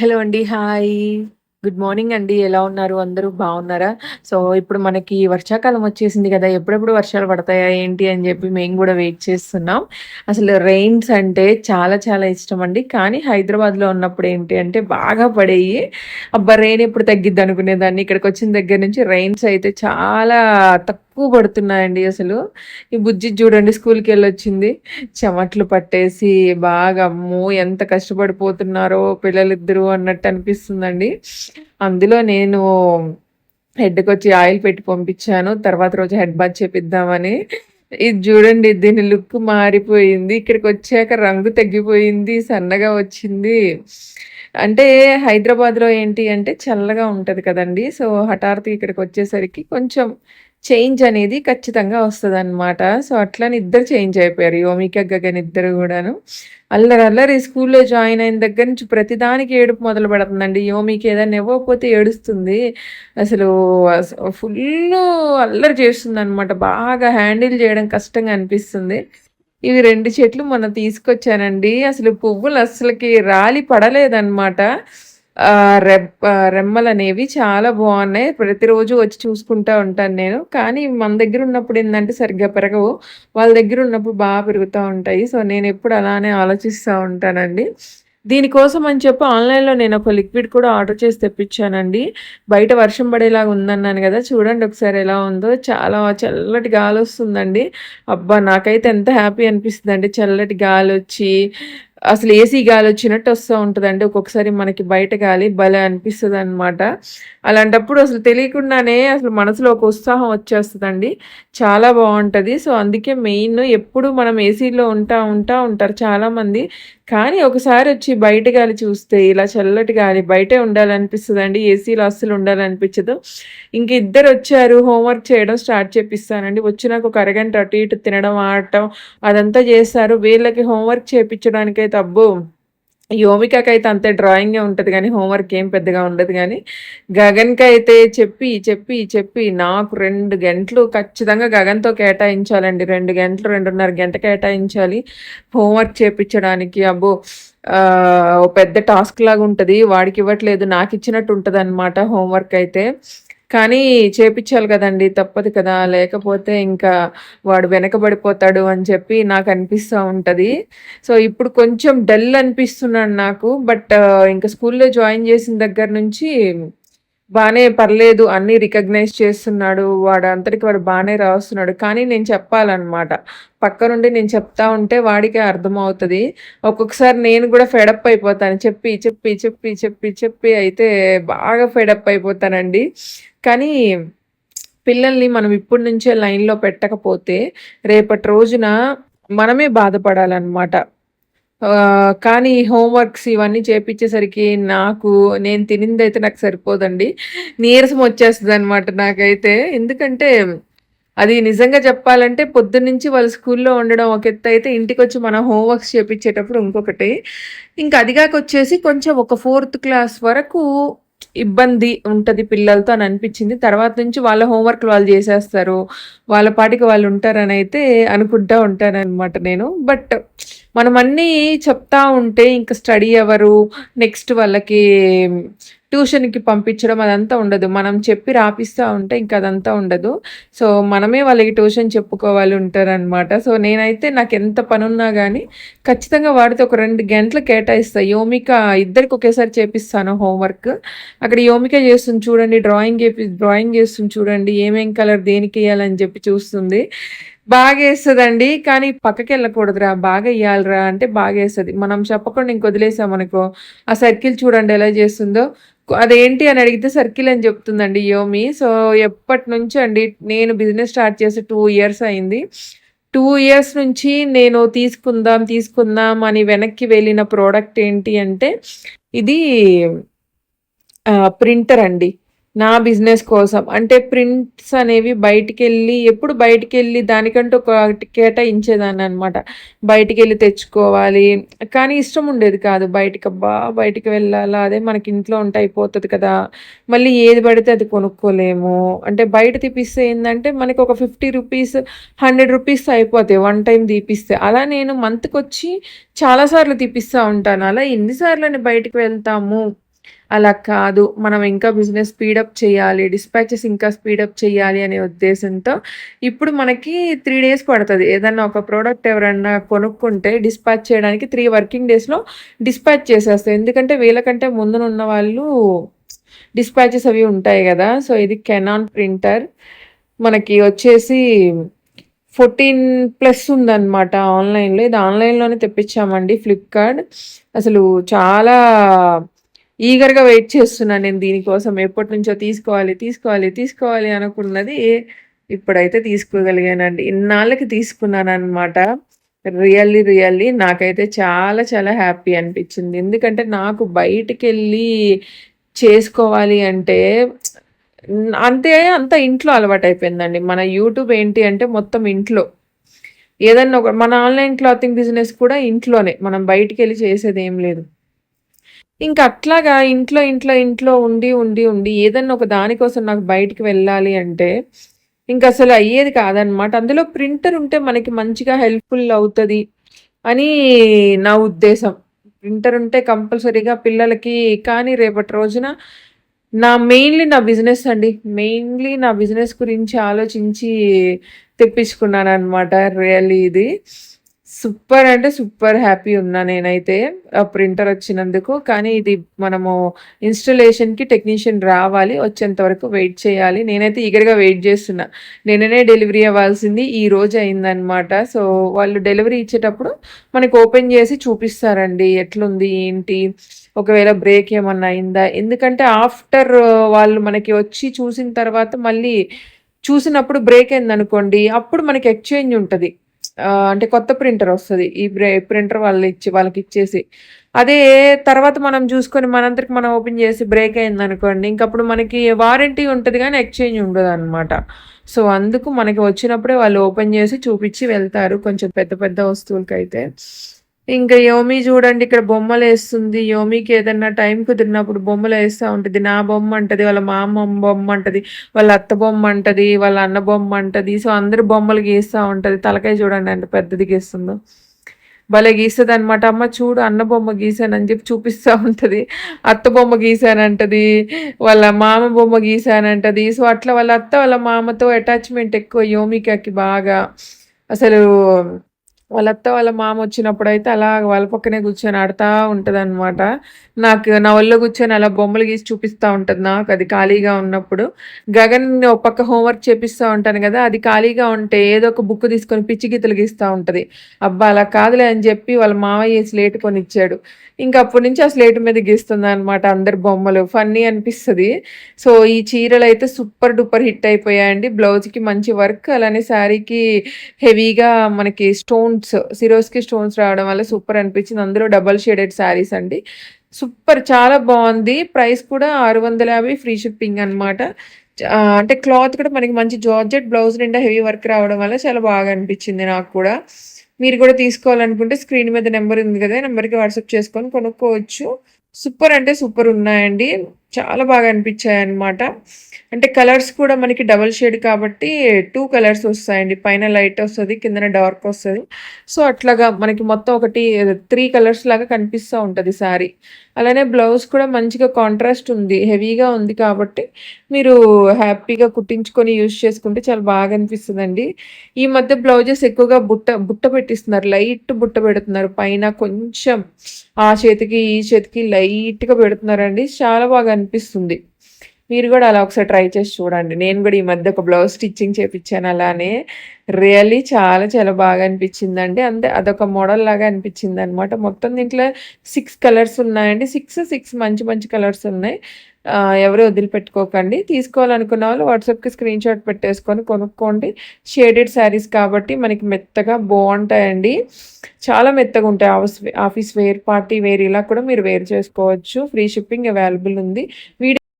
Hello అండి. Hi. Good morning అండి. ఎలా ఉన్నారు? అందరూ బాగున్నారా? సో, ఇప్పుడు మనకి వర్షాకాలం వచ్చేసింది కదా ఎప్పుడెప్పుడు వర్షాలు పడతాయా ఏంటి అని చెప్పి మేము కూడా వెయిట్ చేస్తున్నాం. అసలు రెయిన్స్ అంటే చాలా చాలా ఇష్టం అండి కానీ హైదరాబాద్‌లో ఉన్నప్పుడు ఏంటి అంటే బాగా పడేయి. అబ్బా! రెయిన్ ఎప్పుడు తగ్గిద్ది అనుకునేదాన్ని. ఇక్కడికొచ్చిన దగ్గర నుంచి రెయిన్స్ అయితే చాలా తక్కువ పడుతున్నాయండి అసలు. ఈ బుజ్జి చూడండి స్కూల్కి వెళ్ళొచ్చింది చెమట్లు పట్టేసి బాగా అమ్మో! ఎంత కష్టపడిపోతున్నారో పిల్లలిద్దరూ అన్నట్టు అనిపిస్తుందండి. అందులో నేను హెడ్కి వచ్చి ఆయిల్ పెట్టి పంపించాను. తర్వాత రోజు హెడ్ బాత్ చేపిద్దామని. ఇది చూడండి దీని లుక్ మారిపోయింది. ఇక్కడికి వచ్చాక రంగు తగ్గిపోయింది. సన్నగా వచ్చింది. అంటే హైదరాబాద్‌లో ఏంటి అంటే చల్లగా ఉంటుంది కదండీ! సో, హఠాత్తుగా ఇక్కడికొచ్చేసరికి కొంచెం చేంజ్ అనేది ఖచ్చితంగా వస్తుంది అనమాట సో, అట్లని ఇద్దరు చేంజ్ అయిపోయారు. యోమిక, గగన్ ఇద్దరు కూడాను అల్లరి అల్లరి స్కూల్‌లో జాయిన్ అయిన దగ్గర నుంచి ప్రతిదానికి ఏడుపు మొదలు పెడుతుందండి. యోమికి ఏదైనా ఇవ్వకపోతే ఏడుస్తుంది. అసలు ఫుల్ అల్లరి చేస్తుంది అనమాట బాగా హ్యాండిల్ చేయడం కష్టంగా అనిపిస్తుంది. ఇవి రెండు చెట్లు మొన్న తీసుకొచ్చానండి. అసలు పువ్వులు అస్సలకి రాలి పడలేదనమాట. ఆహ్, రెమ్మలనేవి చాలా బాగున్నాయి ప్రతిరోజు వచ్చి చూసుకుంటా ఉంటాను నేను. కానీ మన దగ్గర ఉన్నప్పుడు ఏంటంటే సరిగ్గా పెరగవు. వాళ్ళ దగ్గర ఉన్నప్పుడు బాగా పెరుగుతూ ఉంటాయి. సో, నేను ఎప్పుడు అలానే ఆలోచిస్తూ ఉంటానండి. దీనికోసం అని చెప్పి ఆన్‌లైన్‌లో నేను ఒక లిక్విడ్ కూడా ఆర్డర్ చేసి తెప్పించానండి. బయట వర్షం పడేలాగా ఉందన్నాను కదా చూడండి ఒకసారి ఎలా ఉందో. చాలా చల్లటి గాలి వస్తుందండి అబ్బా! నాకైతే ఎంత హ్యాపీ అనిపిస్తుందండి చల్లటి గాలి వచ్చి అసలు ఏసీ గాలి వచ్చినట్టు వస్తూ ఉంటుందండి ఒక్కొక్కసారి మనకి బయట గాలి భలే అనిపిస్తుంది అనమాట అలాంటప్పుడు అసలు తెలియకుండానే అసలు మనసులో ఒక ఉత్సాహం వచ్చేస్తుందండి చాలా బాగుంటుంది సో, అందుకే మెయిన్ ఎప్పుడు మనం ఏసీలో ఉంటా ఉంటా ఉంటారు చాలామంది. కానీ ఒకసారి వచ్చి బయట గాలి చూస్తే ఇలా చల్లటి గాలి బయటే ఉండాలనిపిస్తుందండి ఏసీలో అస్సలు ఉండాలనిపించదు. ఇంక ఇద్దరు వచ్చారు హోంవర్క్ చేయడం స్టార్ట్ చేపిస్తానండి. వచ్చినాక ఒక అరగంట అటు ఇటు తినడం, ఆడటం అదంతా చేస్తారు. వీళ్ళకి హోంవర్క్ అయితే అబ్బో! యోమికకైతే అంతే డ్రాయింగే ఉంటుంది కానీ హోంవర్క్ ఏం పెద్దగా ఉండదు కానీ గగన్కి అయితే చెప్పి, చెప్పి, చెప్పి నాకు రెండు గంటలు ఖచ్చితంగా గగన్‌తో కేటాయించాలండి. రెండు గంటలు, 2:30 గంట కేటాయించాలి. హోంవర్క్ చేపించడానికి అబ్బో! పెద్ద టాస్క్ లాగా ఉంటుంది వాడికి ఇవ్వట్లేదు నాకు ఇచ్చినట్టు ఉంటుంది అనమాట హోంవర్క్ అయితే. కానీ చేపించాలి కదండీ! తప్పదు కదా! లేకపోతే ఇంకా వాడు వెనకబడిపోతాడు అని చెప్పి నాకు అనిపిస్తూ ఉంటుంది సో, ఇప్పుడు కొంచెం డల్ అనిపిస్తున్నాడు నాకు. బట్ ఇంకా స్కూల్‌లో జాయిన్ చేసిన దగ్గర నుంచి బాగానే పర్లేదు అన్నీ రికగ్నైజ్ చేస్తున్నాడు. వాడంతటికి వాడు బాగానే రాస్తున్నాడు. కానీ నేను చెప్పాలనమాట. పక్కనుండి నేను చెప్తా ఉంటే వాడికే అర్థమవుతుంది ఒక్కొక్కసారి నేను కూడా ఫెడప్ అయిపోతాను. చెప్పి, చెప్పి, చెప్పి, చెప్పి, చెప్పి అయితే బాగా ఫెడప్ అయిపోతానండి. కానీ పిల్లల్ని మనం ఇప్పటి నుంచే లైన్‌లో పెట్టకపోతే రేపటి రోజున మనమే బాధపడాలన్నమాట కానీ హోంవర్క్స్ ఇవన్నీ చేపిచ్చేసరికి నాకు నేను తినిందైతే నాకు సరిపోదండి. నీరసం వచ్చేస్తుంది అనమాట నాకైతే. ఎందుకంటే అది నిజంగా చెప్పాలంటే పొద్దున్నుంచి వాళ్ళు స్కూల్‌లో ఉండడం ఒక ఎత్తయితే ఇంటికొచ్చి మనం హోంవర్క్స్ చేపించేటప్పుడు ఇంకొకటి. ఇంకా అదిగాకొచ్చేసి కొంచెం ఒక ఫోర్త్ క్లాస్ వరకు ఇబ్బంది ఉంటుంది పిల్లలతో అని అనిపించింది తర్వాత నుంచి వాళ్ళ హోంవర్క్‌లు వాళ్ళు చేసేస్తారు. వాళ్ళ పాటికి వాళ్ళు ఉంటారనైతే అనుకుంటా ఉంటాననమాట నేను. బట్ మనం అన్నీ చెప్తా ఉంటే ఇంకా స్టడీ ఎవరు నెక్స్ట్ వాళ్ళకి ట్యూషన్‌కి పంపించడం అదంతా ఉండదు. మనం చెప్పి రాపిస్తా ఉంటే ఇంక అదంతా ఉండదు. సో, మనమే వాళ్ళకి ట్యూషన్ చెప్పుకోవాలి ఉంటారనమాట. సో, నేనైతే నాకు ఎంత పనున్నా కానీ ఖచ్చితంగా వాడితో ఒక రెండు గంటలు కేటాయిస్తా. యోమిక ఇద్దరికి ఒకేసారి చేపిస్తాను హోంవర్క్. అక్కడ యోమిక చేస్తుంది చూడండి డ్రాయింగ్ చేపి డ్రాయింగ్ చేస్తుంది చూడండి. ఏమేం కలర్ దేనికి వేయాలని చెప్పి చూస్తుంది. బాగేస్తదండి. కానీ పక్కకి వెళ్ళకూడదురా బాగా బాగెయ్యాలిరా అంటే బాగేస్తది. మనం చెప్పకుండా ఇంక వదిలేసామనుకో ఆ సర్కిల్ చూడండి ఎలా చేస్తుందో. అదేంటి అని అడిగితే సర్కిల్ అని చెప్తుందండి యోమి. సో, ఎప్పటినుంచో అండి నేను బిజినెస్ స్టార్ట్ చేసి టూ ఇయర్స్ అయింది. టూ ఇయర్స్ నుంచి నేను తీసుకుందాం, తీసుకుందాం అని వెనక్కి వెళ్ళిన ప్రోడక్ట్ ఏంటి అంటే ఇది ప్రింటర్ అండి. నా బిజినెస్ కోసం. అంటే ప్రింట్స్ అనేవి బయటికి వెళ్ళి ఎప్పుడు బయటికి వెళ్ళి దానికంటూ ఒకటి బయటికి బయటికెళ్ళి తెచ్చుకోవాలి. కానీ ఇష్టం ఉండేది కాదు. బయటికి అబ్బా! బయటికి వెళ్ళాలా? అదే మనకి ఇంట్లో ఉంటే అయిపోతుంది కదా! మళ్ళీ ఏది పడితే అది కొనుక్కోలేము. అంటే బయట తీపిస్తే ఏంటంటే మనకి ఒక 50 రూపీస్, హండ్రెడ్ రూపీస్ అయిపోతాయి. వన్ టైం తీపిస్తే. అలా నేను మంత్‌కొచ్చి చాలా సార్లు తీపిస్తూ ఉంటాను. అలా ఎన్నిసార్లు అని బయటికి వెళ్తాము అలా కాదు. మనం ఇంకా బిజినెస్ స్పీడప్ చేయాలి. డిస్పాచెస్ ఇంకా స్పీడప్ చేయాలి అనే ఉద్దేశంతో ఇప్పుడు మనకి త్రీ డేస్ పడుతుంది ఏదన్నా ఒక ప్రోడక్ట్ ఎవరన్నా కొనుక్కుంటే డిస్పాచ్ చేయడానికి త్రీ వర్కింగ్ డేస్‌లో డిస్పాచ్ చేసేస్తాం. ఎందుకంటే వీళ్ళకంటే ముందునున్న వాళ్ళు డిస్పాచెస్ అవి ఉంటాయి కదా సో, ఇది కెనాన్ ప్రింటర్. మనకి వచ్చేసి 14+ ఉందన్నమాట ఆన్‌లైన్‌లో. ఇది ఆన్‌లైన్‌లోనే తెప్పించామండి ఫ్లిప్‌కార్ట్. అసలు చాలా ఈగర్‌గా వెయిట్ చేస్తున్నాను నేను దీనికోసం. ఎప్పటినుంచో తీసుకోవాలి, తీసుకోవాలి, తీసుకోవాలి అనుకున్నది ఇప్పుడైతే తీసుకోగలిగానండి. ఇన్నాళ్ళకి తీసుకున్నాను అనమాట రియల్లీ, రియల్లీ నాకైతే చాలా చాలా హ్యాపీ అనిపించింది. ఎందుకంటే నాకు బయటికెళ్ళి చేసుకోవాలి అంటే అంతే అంతా ఇంట్లో అలవాటయిపోయిందండి. మన యూట్యూబ్ ఏంటి అంటే మొత్తం ఇంట్లో. ఏదన్నా ఒక మన ఆన్‌లైన్ క్లాతింగ్ బిజినెస్ కూడా ఇంట్లోనే. మనం బయటికెళ్ళి చేసేదేం లేదు. ఇంక అట్లాగా ఇంట్లో, ఇంట్లో, ఇంట్లో ఉండి, ఉండి, ఉండి ఏదన్నా ఒక దానికోసం నాకు బయటికి వెళ్ళాలి అంటే ఇంకసలు అయ్యేది కాదనమాట. అందులో ప్రింటర్ ఉంటే మనకి మంచిగా హెల్ప్‌ఫుల్ అవుతుంది అని నా ఉద్దేశం. ప్రింటర్ ఉంటే కంపల్సరీగా పిల్లలకి కానీ రేపటి రోజున నా మెయిన్‌లీ నా బిజినెస్ అండి. మెయిన్‌లీ నా బిజినెస్ గురించి ఆలోచించి తెప్పించుకున్నాను అనమాట రియల్లీ ఇది. సూపర్ అంటే సూపర్ హ్యాపీ ఉన్నా నేనైతే. ప్రింటర్ వచ్చినందుకు. కానీ ఇది మనము ఇన్స్టలేషన్కి టెక్నీషియన్ రావాలి. వచ్చేంత వరకు వెయిట్ చేయాలి. నేనైతే ఈగర్‌గా వెయిట్ చేస్తున్నా. నిన్ననే డెలివరీ అవ్వాల్సింది ఈ రోజు అయిందనమాట. సో, వాళ్ళు డెలివరీ ఇచ్చేటప్పుడు మనకి ఓపెన్ చేసి చూపిస్తారండి. ఎట్లుంది? ఏంటి? ఒకవేళ బ్రేక్ ఏమన్నా అయిందా? ఎందుకంటే ఆఫ్టర్ వాళ్ళు మనకి వచ్చి చూసిన తర్వాత మళ్ళీ చూసినప్పుడు బ్రేక్ అయిందనుకోండి అప్పుడు మనకి ఎక్స్‌చేంజ్ ఉంటుంది అంటే కొత్త ప్రింటర్ వస్తుంది ఈ బ్రే ప్రింటర్ వాళ్ళు ఇచ్చి వాళ్ళకి ఇచ్చేసి అదే తర్వాత మనం చూసుకొని మనంతరికి మనం ఓపెన్ చేసి బ్రేక్ అయిందనుకోండి ఇంకప్పుడు మనకి వారంటీ ఉంటుంది కానీ ఎక్స్‌చేంజ్ ఉండదు అనమాట సో, అందుకు మనకి వచ్చినప్పుడే వాళ్ళు ఓపెన్ చేసి చూపించి వెళ్తారు. కొంచెం పెద్ద పెద్ద వస్తువులకైతే. ఇంకా యోమి చూడండి ఇక్కడ బొమ్మలు వేస్తుంది యోమికి ఏదన్నా టైం కుదిరినప్పుడు బొమ్మలు వేస్తూ ఉంటుంది నా బొమ్మ అంటది. వాళ్ళ మామ బొమ్మ అంటది. వాళ్ళ అత్త బొమ్మ అంటది. వాళ్ళ అన్న బొమ్మ అంటది. సో, అందరు బొమ్మలు గీస్తూ ఉంటుంది తలకాయ చూడండి అంటే పెద్దది గీస్తుందో. భలే గీస్తదనమాట. అమ్మ చూడు అన్న బొమ్మ గీశానని చెప్పి చూపిస్తూ ఉంటుంది అత్త బొమ్మ గీశానంటది. వాళ్ళ మామ బొమ్మ గీశానంటది. సో, అట్లా వాళ్ళ అత్త, వాళ్ళ మామతో అటాచ్‌మెంట్ ఎక్కువ యోమికకి బాగా. అసలు వాళ్ళ అత్త, వాళ్ళ మామ వచ్చినప్పుడు అయితే అలా వాళ్ళ పక్కనే కూర్చొని ఆడతా ఉంటదనమాట. నాకు నా ఒళ్ళో కూర్చొని అలా బొమ్మలు గీసి చూపిస్తూ ఉంటుంది నాకు అది ఖాళీగా ఉన్నప్పుడు. గగన్ ఒక పక్క హోంవర్క్ చేపిస్తూ ఉంటాను కదా అది ఖాళీగా ఉంటే ఏదో ఒక బుక్ తీసుకొని పిచ్చి గీతలు గీస్తూ ఉంటుంది అబ్బా! అలా కాదులే అని చెప్పి వాళ్ళ మామయ్య స్లేట్ కొనిచ్చాడు. ఇంకా అప్పటి నుంచి ఆ స్లేట్ మీద గీస్తుందనమాట అందరి బొమ్మలు. ఫన్నీ అనిపిస్తుంది సో, ఈ చీరలు అయితే సూపర్ డూపర్ హిట్ అయిపోయాయండి. బ్లౌజ్‌కి మంచి వర్క్ అలానే శారీకి హెవీగా మనకి స్టోన్ స్టోన్స్ సిరోస్‌కి స్టోన్స్ రావడం వల్ల సూపర్ అనిపించింది. అందులో డబల్ షేడెడ్ శారీస్ అండి. సూపర్ చాలా బాగుంది ప్రైస్ కూడా 650 ఫ్రీ షిప్పింగ్ అనమాట. అంటే క్లాత్ కూడా మనకి మంచి జార్జెట్ బ్లౌజ్ నిండా హెవీ వర్క్ రావడం వల్ల చాలా బాగా అనిపించింది నాకు కూడా. మీరు కూడా తీసుకోవాలనుకుంటే స్క్రీన్ మీద నెంబర్ ఉంది కదా! నెంబర్‌కి వాట్సాప్ చేసుకొని కొనుక్కోవచ్చు. సూపర్ అంటే సూపర్ ఉన్నాయండి. చాలా బాగా అనిపించాయి అనమాట అంటే కలర్స్ కూడా మనకి డబుల్ షేడ్ కాబట్టి టూ కలర్స్ వస్తాయండి. పైన లైట్ వస్తుంది కిందన డార్క్ వస్తుంది సో, అట్లాగా మనకి మొత్తం ఒకటి త్రీ కలర్స్ లాగా కనిపిస్తా ఉంటుంది శారీ. అలానే బ్లౌజ్ కూడా మంచిగా కాంట్రాస్ట్ ఉంది. హెవీగా ఉంది కాబట్టి మీరు హ్యాపీగా కుట్టించుకొని యూజ్ చేసుకుంటే చాలా బాగా అనిపిస్తుందండి ఈ మధ్య బ్లౌజెస్ ఎక్కువగా బుట్ట బుట్ట పెట్టిస్తున్నారు. లైట్ బుట్ట పెడుతున్నారు. పైన కొంచెం ఆ చేతికి, ఈ చేతికి లైట్‌గా పెడుతున్నారండి. చాలా బాగా అనిపిస్తుంది. మీరు కూడా అలా ఒకసారి ట్రై చేసి చూడండి. నేను కూడా ఈ మధ్య ఒక బ్లౌజ్ స్టిచ్చింగ్ చేపించాను అలానే. రియల్లీ చాలా చాలా బాగా అనిపించిందండి. అంతే అదొక మోడల్ లాగా అనిపించింది అనమాట మొత్తం దీంట్లో సిక్స్ కలర్స్ ఉన్నాయండి. 6, 6 మంచి మంచి కలర్స్ ఉన్నాయి. ఎవరు వదిలిపెట్టుకోకండి. తీసుకోవాలనుకున్న వాళ్ళు వాట్సాప్‌కి స్క్రీన్ షాట్ పెట్టేసుకొని కొనుక్కోండి. షేడెడ్ శారీస్ కాబట్టి మనకి మెత్తగా బాగుంటాయండి చాలా మెత్తగా ఉంటాయి office office wear, party wear ఇలా కూడా మీరు వేర్ చేసుకోవచ్చు. ఫ్రీ షిప్పింగ్ అవైలబుల్ ఉంది. వీడియో